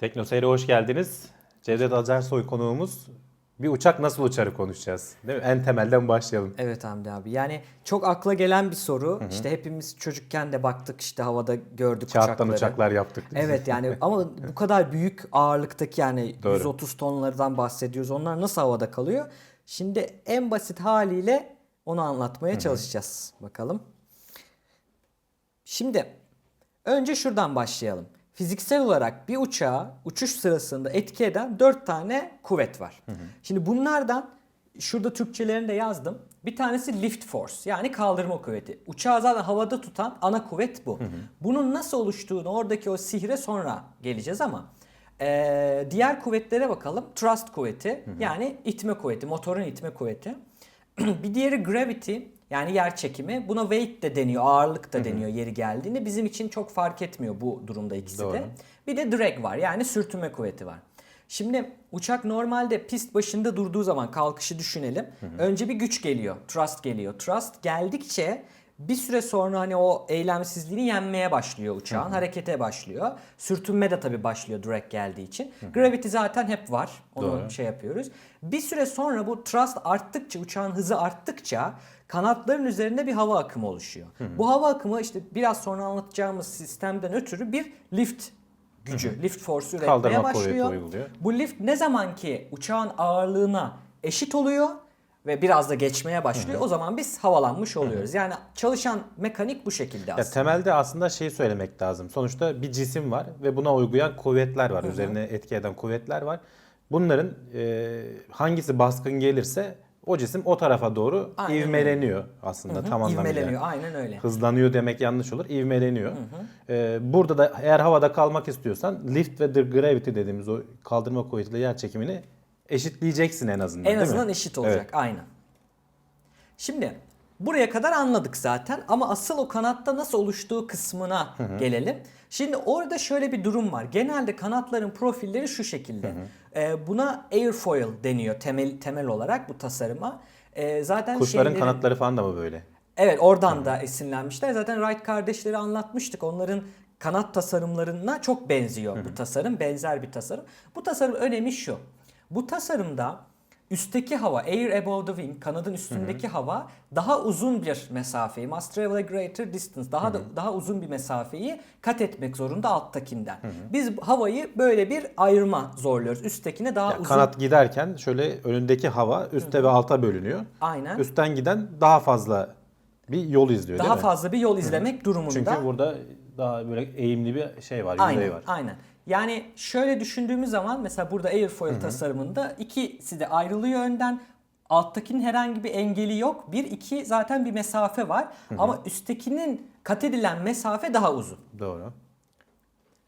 Tekno Seyir'e hoş geldiniz. Cevdet Acarsoy konuğumuz. Bir uçak nasıl uçarı konuşacağız. Değil mi? En temelden başlayalım. Evet Hamdi abi. Yani çok akla gelen bir soru. İşte hepimiz çocukken de baktık işte havada gördük Kağıttan uçakları. uçaklar yaptık. Evet yani ama bu kadar büyük ağırlıktaki yani Doğru. 130 tonlardan bahsediyoruz. Onlar nasıl havada kalıyor? Şimdi en basit haliyle onu anlatmaya çalışacağız. Bakalım. Şimdi önce şuradan başlayalım. Fiziksel olarak bir uçağa uçuş sırasında etki eden 4 tane kuvvet var. Şimdi bunlardan şurada Türkçelerini de yazdım. Bir tanesi lift force yani kaldırma kuvveti. Uçağı zaten havada tutan ana kuvvet bu. Bunun nasıl oluştuğunu oradaki o sihre sonra geleceğiz ama ee, diğer kuvvetlere bakalım. Thrust kuvveti yani itme kuvveti, motorun itme kuvveti. bir diğeri gravity yani yer çekimi. Buna weight de deniyor, ağırlık da deniyor yeri geldiğinde. Bizim için çok fark etmiyor bu durumda ikisi Doğru. de. Bir de drag var yani sürtünme kuvveti var. Şimdi uçak normalde pist başında durduğu zaman kalkışı düşünelim. Önce bir güç geliyor, thrust geliyor. Thrust geldikçe bir süre sonra hani o eylemsizliğini yenmeye başlıyor uçağın. Harekete başlıyor. Sürtünme de tabii başlıyor drag geldiği için. Gravity zaten hep var. Onu Doğru. şey yapıyoruz. Bir süre sonra bu thrust arttıkça, uçağın hızı arttıkça kanatların üzerinde bir hava akımı oluşuyor. Bu hava akımı işte biraz sonra anlatacağımız sistemden ötürü bir lift gücü, lift force'u üretmeye Kaldırma başlıyor. Bu lift ne zaman ki uçağın ağırlığına eşit oluyor ve biraz da geçmeye başlıyor o zaman biz havalanmış oluyoruz. Yani çalışan mekanik bu şekilde Ya aslında. temelde aslında şeyi söylemek lazım. Sonuçta bir cisim var ve buna uygulayan kuvvetler var. Üzerine etki eden kuvvetler var. Bunların e, hangisi baskın gelirse o cisim o tarafa doğru Aynen öyle. ivmeleniyor aslında tam anlamıyla. İvmeleniyor aynen öyle. Hızlanıyor demek yanlış olur. ivmeleniyor. Ee, burada da eğer havada kalmak istiyorsan lift ve the gravity dediğimiz o kaldırma kuvvetiyle yer çekimini eşitleyeceksin en azından En azından mi? eşit olacak. Evet. Aynen. Şimdi buraya kadar anladık zaten ama asıl o kanatta nasıl oluştuğu kısmına gelelim. Şimdi orada şöyle bir durum var. Genelde kanatların profilleri şu şekilde. Ee, buna airfoil deniyor temel temel olarak bu tasarıma. Ee, zaten Kuşların şeylerin- kanatları falan da mı böyle? Evet oradan da esinlenmişler. Zaten Wright kardeşleri anlatmıştık. Onların kanat tasarımlarına çok benziyor bu tasarım. Benzer bir tasarım. Bu tasarım önemi şu. Bu tasarımda üstteki hava, air above the wing, kanadın üstündeki hava daha uzun bir mesafeyi, must travel a greater distance, daha da, daha uzun bir mesafeyi kat etmek zorunda alttakinden. Biz havayı böyle bir ayırma zorluyoruz. Üsttekine daha Ya uzun. kanat giderken şöyle önündeki hava üste ve alta bölünüyor. Aynen. Üstten giden daha fazla bir yol izliyor daha değil mi? fazla bir yol izlemek durumunda. Çünkü burada daha böyle eğimli bir şey var, Aynen, var. aynen. Yani şöyle düşündüğümüz zaman mesela burada airfoil tasarımında ikisi de ayrılıyor önden. Alttakinin herhangi bir engeli yok. Bir, iki zaten bir mesafe var. Ama üsttekinin kat edilen mesafe daha uzun. Doğru.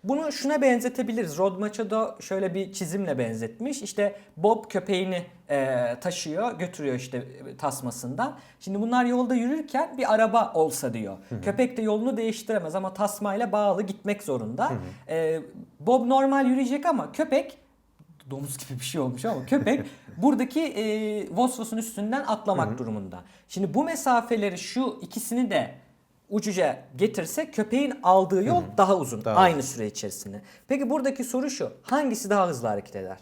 Bunu şuna benzetebiliriz. Rod Machado şöyle bir çizimle benzetmiş. İşte Bob köpeğini e, taşıyor, götürüyor işte e, tasmasından. Şimdi bunlar yolda yürürken bir araba olsa diyor. Köpek de yolunu değiştiremez ama tasmayla bağlı gitmek zorunda. E, Bob normal yürüyecek ama köpek domuz gibi bir şey olmuş ama köpek buradaki e, Vosvos'un üstünden atlamak durumunda. Şimdi bu mesafeleri şu ikisini de ucuca getirse köpeğin aldığı yol daha uzun. Daha aynı süre içerisinde. Peki buradaki soru şu. Hangisi daha hızlı hareket eder?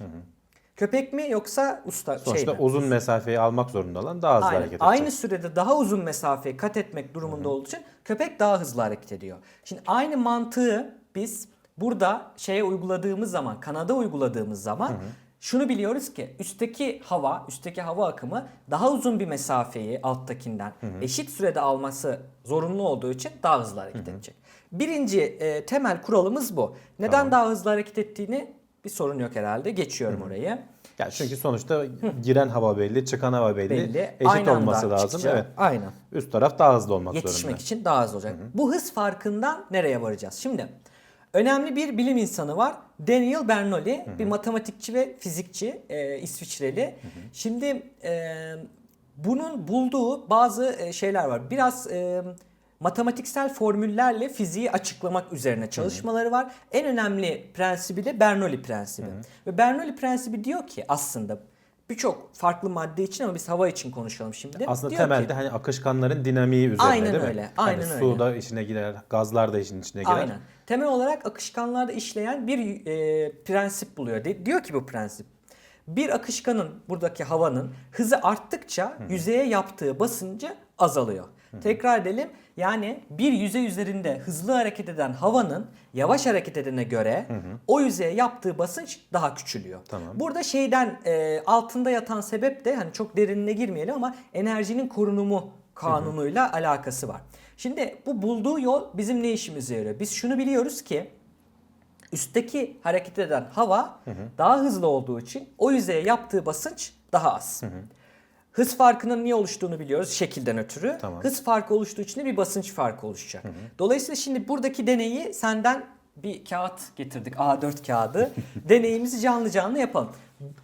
Köpek mi yoksa usta şey Sonuçta mi? uzun mesafeyi almak zorunda olan daha hızlı Aynen. hareket edecek. Aynı sürede daha uzun mesafeyi kat etmek durumunda olduğu için köpek daha hızlı hareket ediyor. Şimdi aynı mantığı biz burada şeye uyguladığımız zaman, kanada uyguladığımız zaman şunu biliyoruz ki üstteki hava, üstteki hava akımı daha uzun bir mesafeyi alttakinden eşit sürede alması zorunlu olduğu için daha hızlı hareket edecek. Birinci e, temel kuralımız bu. Neden Tamam. daha hızlı hareket ettiğini bir sorun yok herhalde. Geçiyorum orayı. Ya çünkü sonuçta giren hava belli, çıkan hava belli. Belli. Eşit Aynı olması lazım. çıkacak. Evet. Aynen. Üst taraf daha hızlı olmak yetişmek zorunda. için daha hızlı olacak. Bu hız farkından nereye varacağız? Şimdi önemli bir bilim insanı var. Daniel Bernoulli bir matematikçi ve fizikçi e, İsviçreli. Şimdi e, bunun bulduğu bazı e, şeyler var. Biraz e, matematiksel formüllerle fiziği açıklamak üzerine çalışmaları var. En önemli prensibi de Bernoulli prensibi. Ve Bernoulli prensibi diyor ki aslında birçok farklı madde için ama biz hava için konuşalım şimdi. Aslında Diyor temelde ki- hani akışkanların dinamiği üzerine Aynen değil mi? öyle, Hani aynen Su öyle. da işine girer, gazlar da işin içine girer. Aynen. Temel olarak akışkanlarda işleyen bir e, prensip buluyor. Diyor ki bu prensip. Bir akışkanın buradaki havanın hızı arttıkça yüzeye yaptığı basıncı azalıyor. Tekrar edelim. Yani bir yüzey üzerinde hızlı hareket eden havanın yavaş hareket edene göre o yüzeye yaptığı basınç daha küçülüyor. Tamam. Burada şeyden e, altında yatan sebep de hani çok derinine girmeyelim ama enerjinin korunumu kanunuyla alakası var. Şimdi bu bulduğu yol bizim ne işimize yarıyor? Biz şunu biliyoruz ki üstteki hareket eden hava daha hızlı olduğu için o yüzeye yaptığı basınç daha az. Hız farkının niye oluştuğunu biliyoruz şekilden ötürü. Tamam. Hız farkı oluştuğu için de bir basınç farkı oluşacak. Dolayısıyla şimdi buradaki deneyi senden bir kağıt getirdik A4 kağıdı. Deneyimizi canlı canlı yapalım.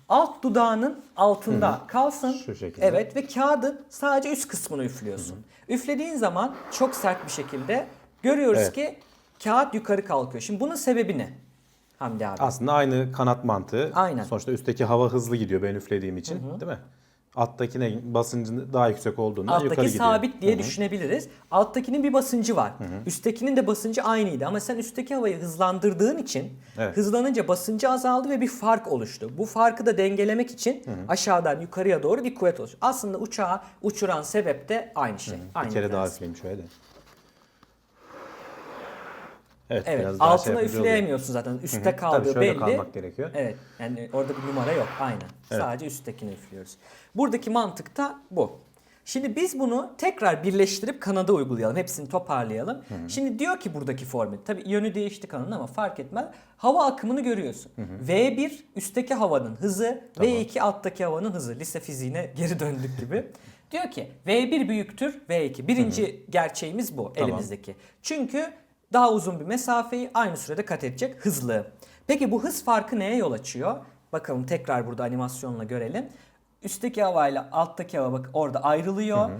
Alt dudağının altında kalsın. Şu şekilde. Evet ve kağıdın sadece üst kısmını üflüyorsun. Üflediğin zaman çok sert bir şekilde görüyoruz Evet. ki kağıt yukarı kalkıyor. Şimdi bunun sebebi ne? Hamdi abi. Aslında aynı kanat mantığı. Aynen. Sonuçta üstteki hava hızlı gidiyor ben üflediğim için değil mi? Alttakine basıncın daha yüksek olduğundan yukarı Alttaki gidiyor. sabit diye Hı hı. düşünebiliriz. Alttakinin bir basıncı var. Üsttekinin de basıncı aynıydı ama sen üstteki havayı hızlandırdığın için Evet. hızlanınca basıncı azaldı ve bir fark oluştu. Bu farkı da dengelemek için aşağıdan yukarıya doğru bir kuvvet oluştu. Aslında uçağı uçuran sebep de aynı şey. Aynı Bir kere daha prensip. üfleyeyim şöyle. Evet, Evet, biraz daha altına şey yapıcı oluyor. üfleyemiyorsun zaten. Üstte Tabii kaldığı şöyle belli. kalmak gerekiyor. Evet. Yani orada bir numara yok. Aynen. Evet. Sadece üsttekini üflüyoruz. Buradaki mantık da bu. Şimdi biz bunu tekrar birleştirip kanada uygulayalım. Hepsini toparlayalım. Şimdi diyor ki buradaki formül. Tabii yönü değişti kanadın ama fark etmez. Hava akımını görüyorsun. V1 üstteki havanın hızı, V2 alttaki havanın hızı. Lise fiziğine geri döndük gibi. diyor ki V1 büyüktür V2. Birinci gerçeğimiz bu Tamam. elimizdeki. Çünkü daha uzun bir mesafeyi aynı sürede kat edecek hızlı. Peki bu hız farkı neye yol açıyor? Bakalım tekrar burada animasyonla görelim. Üstteki havayla alttaki hava bak orada ayrılıyor.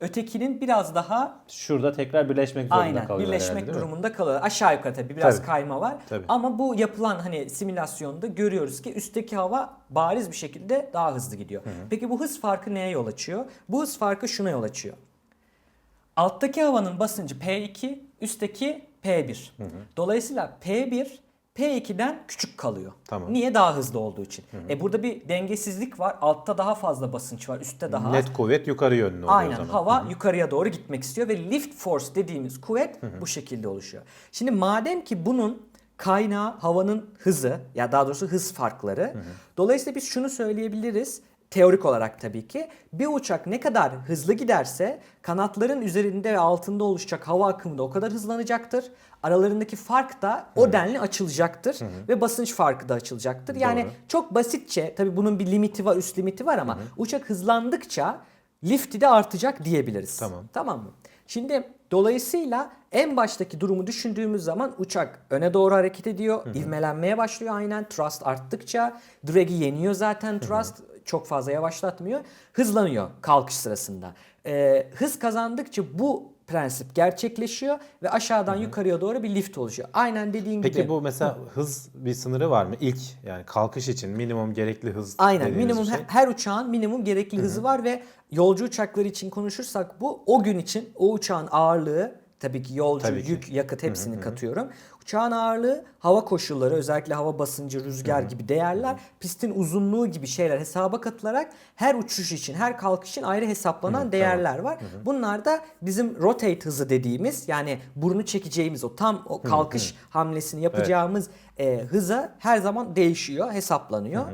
Ötekinin biraz daha Şurada tekrar birleşmek zorunda aynen kalıyor birleşmek herhalde, durumunda kalıyor. Aşağı yukarı tabii biraz Tabii. kayma var. Tabii. Ama bu yapılan hani simülasyonda görüyoruz ki üstteki hava bariz bir şekilde daha hızlı gidiyor. Peki bu hız farkı neye yol açıyor? Bu hız farkı şuna yol açıyor. Alttaki havanın basıncı P2, üstteki P1. Dolayısıyla P1 P2'den küçük kalıyor. Tamam. Niye? Daha hızlı olduğu için. E burada bir dengesizlik var. Altta daha fazla basınç var, üstte daha az. Net kuvvet yukarı yönlü oluyor o Aynen zaman. hava yukarıya doğru gitmek istiyor ve lift force dediğimiz kuvvet bu şekilde oluşuyor. Şimdi madem ki bunun kaynağı havanın hızı ya daha doğrusu hız farkları. Dolayısıyla biz şunu söyleyebiliriz. Teorik olarak tabii ki bir uçak ne kadar hızlı giderse kanatların üzerinde ve altında oluşacak hava akımı da o kadar hızlanacaktır. Aralarındaki fark da o denli açılacaktır ve basınç farkı da açılacaktır. Yani Doğru. çok basitçe tabii bunun bir limiti var, üst limiti var ama uçak hızlandıkça lifti de artacak diyebiliriz. Tamam. Tamam mı? Şimdi dolayısıyla en baştaki durumu düşündüğümüz zaman uçak öne doğru hareket ediyor. ivmelenmeye başlıyor aynen. Thrust arttıkça drag'i yeniyor zaten thrust. Çok fazla yavaşlatmıyor. Hızlanıyor kalkış sırasında. Ee, hız kazandıkça bu prensip gerçekleşiyor ve aşağıdan yukarıya doğru bir lift oluşuyor. Aynen dediğin gibi. Peki bu mesela hız bir sınırı var mı? İlk yani kalkış için minimum gerekli hız Aynen minimum şey. her, her uçağın minimum gerekli hızı var ve yolcu uçakları için konuşursak bu o gün için o uçağın ağırlığı tabii ki yolcu, Tabii ki. yük, yakıt hepsini katıyorum. Uçağın ağırlığı, hava koşulları özellikle hava basıncı, rüzgar gibi değerler, pistin uzunluğu gibi şeyler hesaba katılarak her uçuş için, her kalkış için ayrı hesaplanan değerler var. Bunlar da bizim rotate hızı dediğimiz yani burnu çekeceğimiz o tam o kalkış hamlesini yapacağımız e, hıza her zaman değişiyor, hesaplanıyor.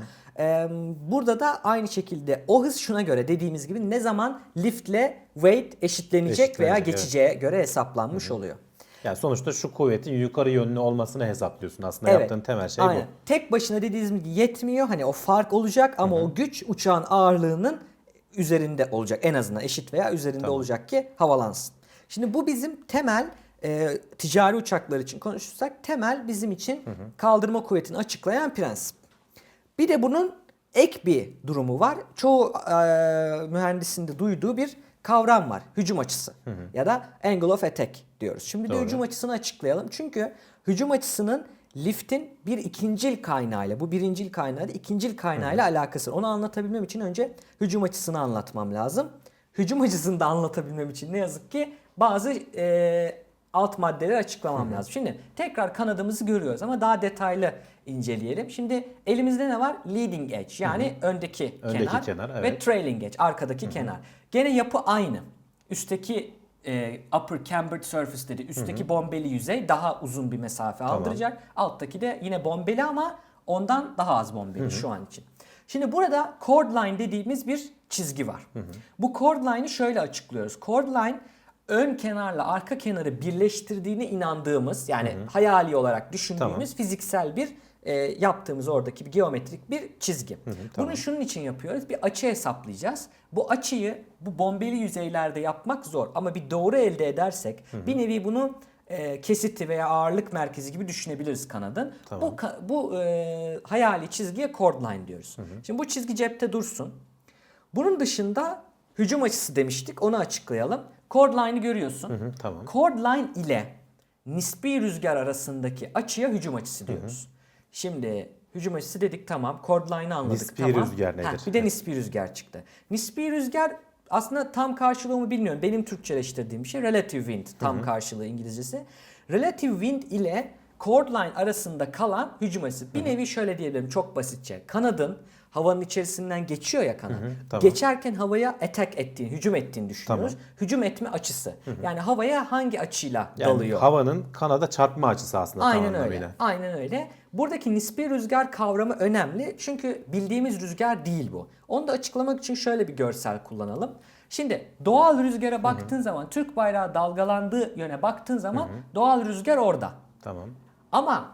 Ee, burada da aynı şekilde o hız şuna göre dediğimiz gibi ne zaman liftle weight eşitlenecek veya Eşitlenecek, geçeceğe göre hesaplanmış oluyor. Yani sonuçta şu kuvvetin yukarı yönlü olmasını hesaplıyorsun. Aslında yaptığın temel şey Aynen. Tek başına dediğimiz gibi yetmiyor. Hani o fark olacak ama o güç uçağın ağırlığının üzerinde olacak. En azından eşit veya üzerinde Tamam. olacak ki havalansın. Şimdi bu bizim temel e, ticari uçaklar için konuşursak temel bizim için kaldırma kuvvetini açıklayan prensip. Bir de bunun ek bir durumu var. Çoğu e, mühendisin de duyduğu bir kavram var. Hücum açısı ya da angle of attack diyoruz. Şimdi de Doğru. hücum açısını açıklayalım. Çünkü hücum açısının liftin bir ikincil kaynağıyla, bu birincil kaynağı da ikincil kaynağıyla alakası var. Onu anlatabilmem için önce hücum açısını anlatmam lazım. Hücum açısını da anlatabilmem için ne yazık ki bazı e, alt maddeleri açıklamam lazım. Şimdi tekrar kanadımızı görüyoruz ama daha detaylı inceleyelim. Şimdi elimizde ne var? Leading edge yani öndeki, Öndeki kenar, kenar, ve evet. trailing edge arkadaki kenar. Gene yapı aynı. Üstteki e, upper cambered surface dedi. Üstteki bombeli yüzey daha uzun bir mesafe aldıracak. Alttaki de yine bombeli ama ondan daha az bombeli şu an için. Şimdi burada chord line dediğimiz bir çizgi var. Bu chord line'ı şöyle açıklıyoruz. Chord line ön kenarla arka kenarı birleştirdiğine inandığımız yani hayali olarak düşündüğümüz Tamam. fiziksel bir e, yaptığımız oradaki bir geometrik bir çizgi. Bunu şunun için yapıyoruz. Bir açı hesaplayacağız. Bu açıyı bu bombeli yüzeylerde yapmak zor ama bir doğru elde edersek bir nevi bunu e, kesiti veya ağırlık merkezi gibi düşünebiliriz kanadın. Bu ka- bu e, hayali çizgiye chord line diyoruz. Şimdi bu çizgi cepte dursun. Bunun dışında hücum açısı demiştik. Onu açıklayalım. Chord line'ı görüyorsun. Hı, tamam. Chord line ile nispi rüzgar arasındaki açıya hücum açısı diyoruz. Şimdi hücum açısı dedik tamam. Chord line'ı anladık Nispi tamam. rüzgar nedir? bir de nispi rüzgar çıktı. Nispi rüzgar aslında tam karşılığımı bilmiyorum. Benim Türkçeleştirdiğim şey relative wind tam karşılığı İngilizcesi. Relative wind ile chord line arasında kalan hücum açısı. Bir nevi şöyle diyebilirim çok basitçe. Kanadın havanın içerisinden geçiyor ya kanat. tamam. Geçerken havaya attack ettiğini, hücum ettiğini düşünüyoruz. Hücum etme açısı. Yani havaya hangi açıyla Yani dalıyor? havanın kanada çarpma açısı aslında Aynen öyle. Aynen öyle. Buradaki nispi rüzgar kavramı önemli. Çünkü bildiğimiz rüzgar değil bu. Onu da açıklamak için şöyle bir görsel kullanalım. Şimdi doğal rüzgara baktığın zaman Türk bayrağı dalgalandığı yöne baktığın zaman doğal rüzgar orada. Tamam. Ama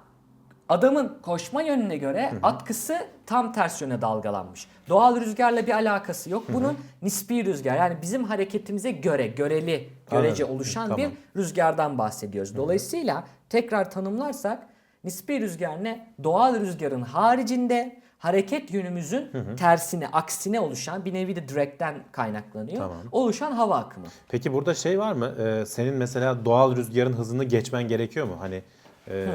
adamın koşma yönüne göre atkısı tam ters yöne dalgalanmış. Doğal rüzgarla bir alakası yok. Bunun nispi rüzgar yani bizim hareketimize göre, göreli, görece Anladım. oluşan Tamam. bir rüzgardan bahsediyoruz. Dolayısıyla tekrar tanımlarsak nispi rüzgar ne? Doğal rüzgarın haricinde hareket yönümüzün tersine, aksine oluşan bir nevi de direkten kaynaklanıyor. Tamam. Oluşan hava akımı. Peki burada şey var mı? Ee, senin mesela doğal rüzgarın hızını geçmen gerekiyor mu? Hani e,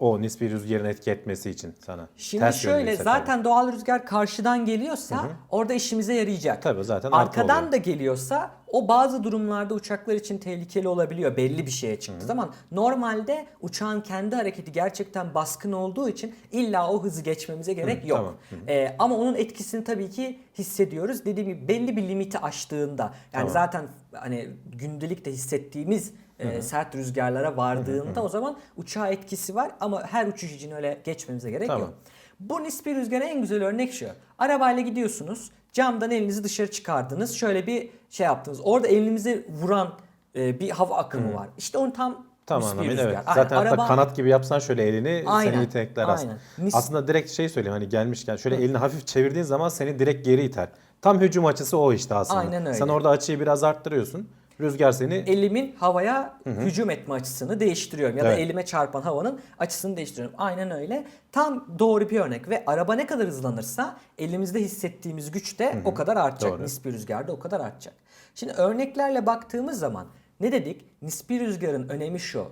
o nispi rüzgarın etki etmesi için sana. Şimdi Ters şöyle zaten doğal rüzgar karşıdan geliyorsa orada işimize yarayacak. Tabii, zaten Arkadan da geliyorsa o bazı durumlarda uçaklar için tehlikeli olabiliyor belli bir şeye çıktığı zaman. Normalde uçağın kendi hareketi gerçekten baskın olduğu için illa o hızı geçmemize gerek yok. tamam. Ee, ama onun etkisini tabii ki hissediyoruz. Dediğim gibi belli bir limiti aştığında yani Tamam. zaten hani gündelikte hissettiğimiz e, sert rüzgarlara vardığında o zaman uçağa etkisi var ama her uçuş için öyle geçmemize gerek Tamam. yok. Bu nispi rüzgara en güzel örnek şu. Arabayla gidiyorsunuz. Camdan elinizi dışarı çıkardınız. Şöyle bir şey yaptınız. Orada elinize vuran e, bir hava akımı var. İşte onun tam Tam anlamıyla evet. Aynen, Zaten hatta araba- kanat gibi yapsan şöyle elini Aynen, seni itekler aslında. Mis- Aslında direkt şey söyleyeyim hani gelmişken şöyle elini hafif çevirdiğin zaman seni direkt geri iter. Tam hücum açısı o işte aslında. Aynen öyle. Sen orada açıyı biraz arttırıyorsun. Rüzgar seni elimin havaya hücum etme açısını değiştiriyorum ya da Evet. elime çarpan havanın açısını değiştiriyorum. Aynen öyle. Tam doğru bir örnek ve araba ne kadar hızlanırsa elimizde hissettiğimiz güç de o kadar artacak. Doğru. Nispi rüzgar da o kadar artacak. Şimdi örneklerle baktığımız zaman ne dedik? Nispi rüzgarın önemi şu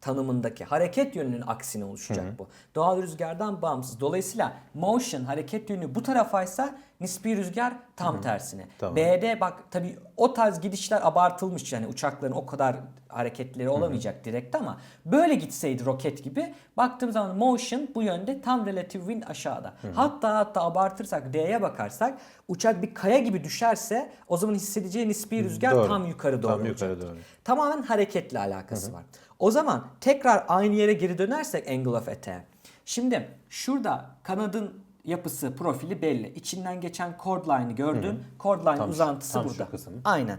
tanımındaki hareket yönünün aksine oluşacak bu. Doğal rüzgardan bağımsız. Dolayısıyla motion hareket yönü bu tarafaysa nispi rüzgar tam tersine. Tamam. B'de bak tabii o tarz gidişler abartılmış yani uçakların o kadar hareketleri olamayacak direkt ama böyle gitseydi roket gibi baktığım zaman motion bu yönde tam relative wind aşağıda. Hatta hatta abartırsak D'ye bakarsak uçak bir kaya gibi düşerse o zaman hissedeceği nispi rüzgar Doğru. tam yukarı doğru Tam yukarı doğru. Tamamen hareketle alakası var. O zaman tekrar aynı yere geri dönersek angle of attack. Şimdi şurada kanadın yapısı, profili belli. İçinden geçen chord line'ı gördün. Chord line Tam şu- uzantısı tam şu burada. kısım. Aynen.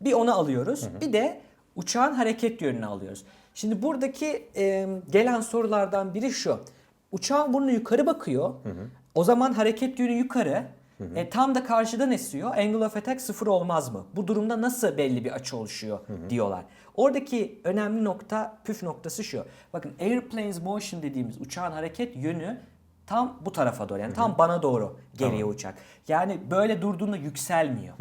Bir onu alıyoruz. Bir de uçağın hareket yönünü alıyoruz. Şimdi buradaki e, gelen sorulardan biri şu. Uçağın burnu yukarı bakıyor. O zaman hareket yönü yukarı. E, tam da karşıdan esiyor. Angle of attack sıfır olmaz mı? Bu durumda nasıl belli bir açı oluşuyor diyorlar. Oradaki önemli nokta, püf noktası şu. Bakın airplanes motion dediğimiz uçağın hareket yönü tam bu tarafa doğru yani tam bana doğru geriye uçak. Yani böyle durduğunda yükselmiyor.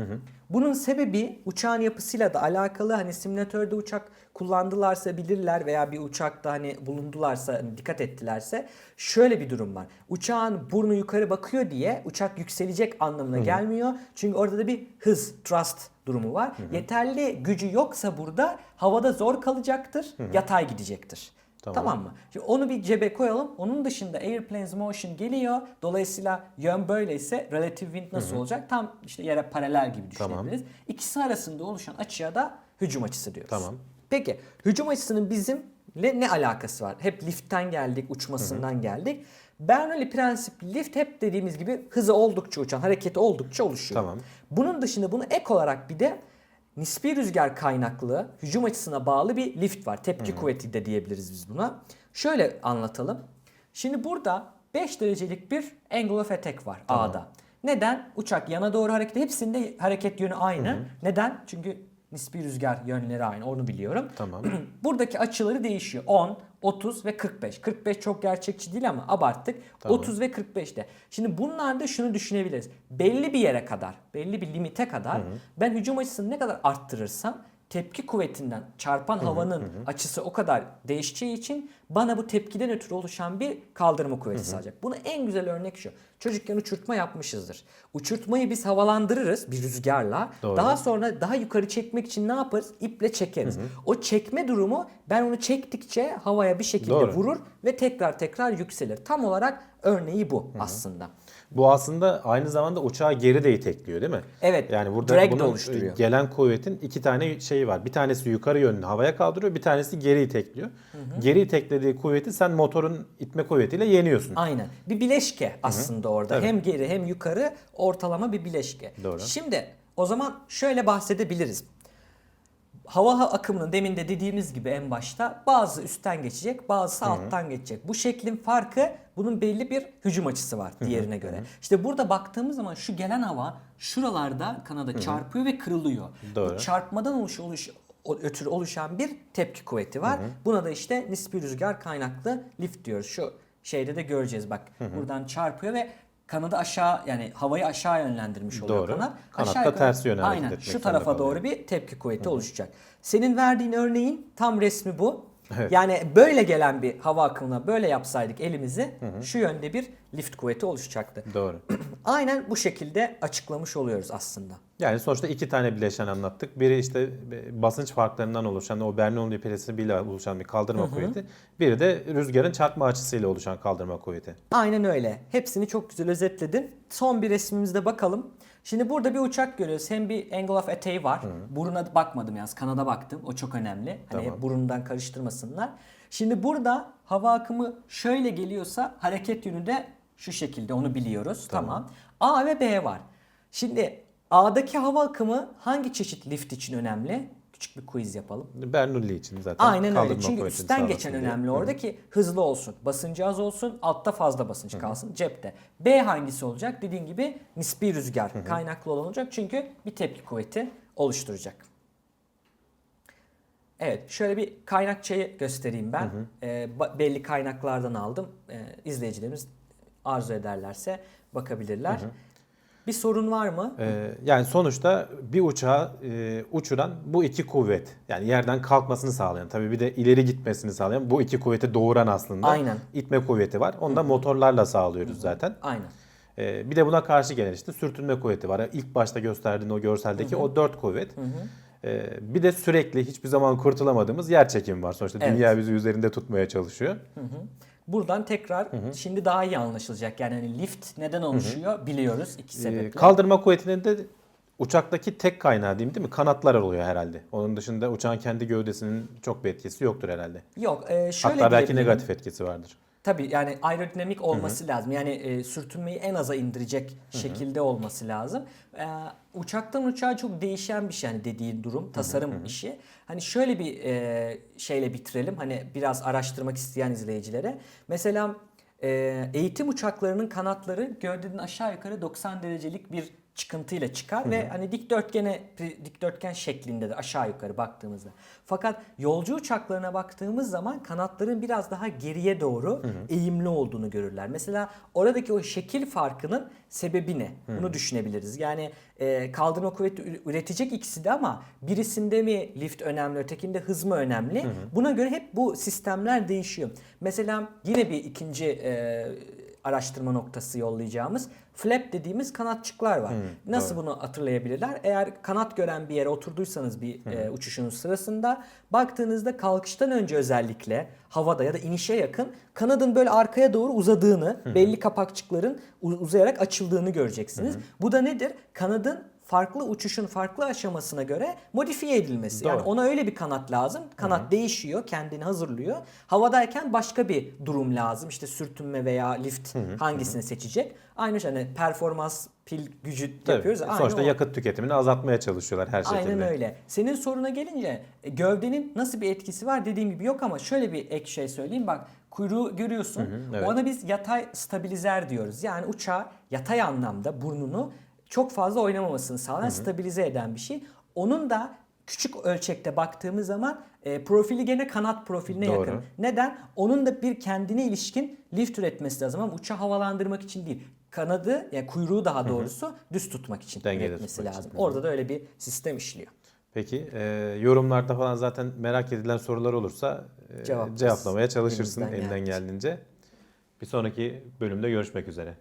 Bunun sebebi uçağın yapısıyla da alakalı. Hani simülatörde uçak kullandılarsa bilirler veya bir uçakta hani bulundularsa hani dikkat ettilerse şöyle bir durum var. Uçağın burnu yukarı bakıyor diye uçak yükselecek anlamına gelmiyor. Çünkü orada da bir hız, thrust durumu var. Yeterli gücü yoksa burada havada zor kalacaktır, yatay gidecektir. Tamam. Tamam. mı? Şimdi onu bir cebe koyalım. Onun dışında airplanes motion geliyor. Dolayısıyla yön böyleyse relative wind nasıl olacak? Tam işte yere paralel gibi Tamam. düşünebiliriz. İkisi arasında oluşan açıya da hücum açısı diyoruz. Tamam. Peki hücum açısının bizimle ne alakası var? Hep liftten geldik, uçmasından geldik. Bernoulli prensipli lift hep dediğimiz gibi hızı oldukça uçan, hareketi oldukça oluşuyor. Tamam. Bunun dışında bunu ek olarak bir de nispi rüzgar kaynaklı hücum açısına bağlı bir lift var. Tepki kuvveti de diyebiliriz biz buna. Şöyle anlatalım. Şimdi burada 5 derecelik bir angle of attack var A'da. Neden? Uçak yana doğru hareket. Hepsinde hareket yönü aynı. Neden? Çünkü nispi rüzgar yönleri aynı. Onu biliyorum. Tamam. Buradaki açıları değişiyor. 10, 30 ve 45. 45 çok gerçekçi değil ama abarttık. Tamam. 30 ve 45'te. Şimdi bunlarda şunu düşünebiliriz. Belli bir yere kadar, belli bir limite kadar ben hücum açısını ne kadar arttırırsam tepki kuvvetinden çarpan havanın açısı o kadar değişeceği için bana bu tepkiden ötürü oluşan bir kaldırma kuvveti sağlayacak. Bunu en güzel örnek şu. Çocukken uçurtma yapmışızdır. Uçurtmayı biz havalandırırız bir rüzgarla. Doğru. Daha sonra daha yukarı çekmek için ne yaparız? İple çekeriz. O çekme durumu ben onu çektikçe havaya bir şekilde Doğru. vurur ve tekrar tekrar yükselir. Tam olarak örneği bu aslında. Bu aslında aynı zamanda uçağı geri de itekliyor değil mi? Evet, Yani burada drag bunun oluşturuyor. gelen kuvvetin iki tane şeyi var. Bir tanesi yukarı yönlü havaya kaldırıyor, bir tanesi geri itekliyor. Geri iteklediği kuvveti sen motorun itme kuvvetiyle yeniyorsun. Aynen. Bir bileşke aslında orada. Tabii. Hem geri hem yukarı ortalama bir bileşke. Doğru. Şimdi o zaman şöyle bahsedebiliriz. Hava ha- akımının demin de dediğimiz gibi en başta bazı üstten geçecek, bazısı alttan geçecek. Bu şeklin farkı bunun belli bir hücum açısı var diğerine göre. İşte burada baktığımız zaman şu gelen hava şuralarda kanada çarpıyor ve kırılıyor. Doğru. Bu çarpmadan oluş, oluş ötürü oluşan bir tepki kuvveti var. Buna da işte nispi rüzgar kaynaklı lift diyoruz. Şu şeyde de göreceğiz bak. Buradan çarpıyor ve kanadı aşağı yani havayı aşağı yönlendirmiş oluyor Doğru. kanat. Kanat Aşağı da yukarı- tersi yöne Aynen şu tarafa doğru bir tepki kuvveti oluşacak. Senin verdiğin örneğin tam resmi bu. Evet. Yani böyle gelen bir hava akımına böyle yapsaydık elimizi şu yönde bir lift kuvveti oluşacaktı. Doğru. Aynen bu şekilde açıklamış oluyoruz aslında. Yani sonuçta iki tane bileşen anlattık. Biri işte basınç farklarından oluşan o Bernoulli presibiyle oluşan bir kaldırma kuvveti. Biri de rüzgarın çarpma açısıyla oluşan kaldırma kuvveti. Aynen öyle. Hepsini çok güzel özetledin. Son bir resmimizde bakalım. Şimdi burada bir uçak görüyoruz. Hem bir angle of attack var. Buruna bakmadım yalnız. Kanada baktım. O çok önemli. Hani Tamam. burundan karıştırmasınlar. Şimdi burada hava akımı şöyle geliyorsa hareket yönü de şu şekilde onu biliyoruz. Tamam. A ve B var. Şimdi A'daki hava akımı hangi çeşit lift için önemli? Küçük bir quiz yapalım. Bernoulli için zaten Aynen öyle. Çünkü üstten geçen diye. önemli orada ki hızlı olsun. Basıncı az olsun. Altta fazla basınç kalsın. Cepte. B hangisi olacak? Dediğin gibi nispi rüzgar kaynaklı olan olacak. Çünkü bir tepki kuvveti oluşturacak. Evet. Şöyle bir kaynakçayı göstereyim ben. Ba- belli kaynaklardan aldım. Ee, izleyicilerimiz arzu ederlerse bakabilirler. Bir sorun var mı? Ee, yani sonuçta bir uçağı e, uçuran bu iki kuvvet yani yerden kalkmasını sağlayan tabii bir de ileri gitmesini sağlayan bu iki kuvveti doğuran aslında Aynen. itme kuvveti var. Onu da motorlarla sağlıyoruz zaten. Aynen. Ee, bir de buna karşı gelen işte sürtünme kuvveti var. İlk başta gösterdiğin o görseldeki o dört kuvvet. Ee, bir de sürekli hiçbir zaman kurtulamadığımız yer çekimi var. Sonuçta Evet. dünya bizi üzerinde tutmaya çalışıyor. Buradan tekrar şimdi daha iyi anlaşılacak. Yani hani lift neden oluşuyor biliyoruz iki Ee, sebeple. kaldırma kuvvetinin de uçaktaki tek kaynağı diyeyim değil mi? Kanatlar oluyor herhalde. Onun dışında uçağın kendi gövdesinin çok bir etkisi yoktur herhalde. Yok e, şöyle Hatta belki negatif etkisi vardır. Tabii yani aerodinamik olması lazım. Yani e, sürtünmeyi en aza indirecek şekilde olması lazım. E, uçaktan uçağa çok değişen bir şey hani dediğin durum, tasarım işi. Hani şöyle bir e, şeyle bitirelim. Hani biraz araştırmak isteyen izleyicilere. Mesela e, eğitim uçaklarının kanatları gövdenin aşağı yukarı 90 derecelik bir çıkıntıyla çıkar ve hani dikdörtgene dikdörtgen şeklinde de aşağı yukarı baktığımızda. Fakat yolcu uçaklarına baktığımız zaman kanatların biraz daha geriye doğru eğimli olduğunu görürler. Mesela oradaki o şekil farkının sebebi ne? Bunu düşünebiliriz. Yani e, kaldırma kuvveti üretecek ikisi de ama birisinde mi lift önemli, ötekinde hız mı önemli? Buna göre hep bu sistemler değişiyor. Mesela yine bir ikinci e, araştırma noktası yollayacağımız flap dediğimiz kanatçıklar var. Nasıl bunu hatırlayabilirler? Eğer kanat gören bir yere oturduysanız bir e, uçuşunuz sırasında baktığınızda kalkıştan önce özellikle havada ya da inişe yakın kanadın böyle arkaya doğru uzadığını, belli kapakçıkların uzayarak açıldığını göreceksiniz. Bu da nedir? Kanadın farklı uçuşun farklı aşamasına göre modifiye edilmesi. Yani Doğru. ona öyle bir kanat lazım. Kanat değişiyor, kendini hazırlıyor. Havadayken başka bir durum lazım. İşte sürtünme veya lift hangisini seçecek? Aynı şey hani performans pil gücü Tabii. yapıyoruz. Aynı Sonuçta o. yakıt tüketimini azaltmaya çalışıyorlar her şekilde. Aynen öyle. Senin soruna gelince e, gövdenin nasıl bir etkisi var dediğim gibi yok ama şöyle bir ek şey söyleyeyim. Bak kuyruğu görüyorsun. evet. Ona biz yatay stabilizer diyoruz. Yani uçağı yatay anlamda burnunu çok fazla oynamamasını sağlayan stabilize eden bir şey. Onun da küçük ölçekte baktığımız zaman e, profili gene kanat profiline Doğru. yakın. Neden? Onun da bir kendine ilişkin lift üretmesi lazım ama uçağı havalandırmak için değil. Kanadı, yani kuyruğu daha doğrusu düz tutmak için Dengede üretmesi tutmak için. lazım. Orada da öyle bir sistem işliyor. Peki e, yorumlarda falan zaten merak edilen sorular olursa e, Cevaplarız. cevaplamaya çalışırsın elinden geldiğince. geldiğince. Bir sonraki bölümde görüşmek üzere.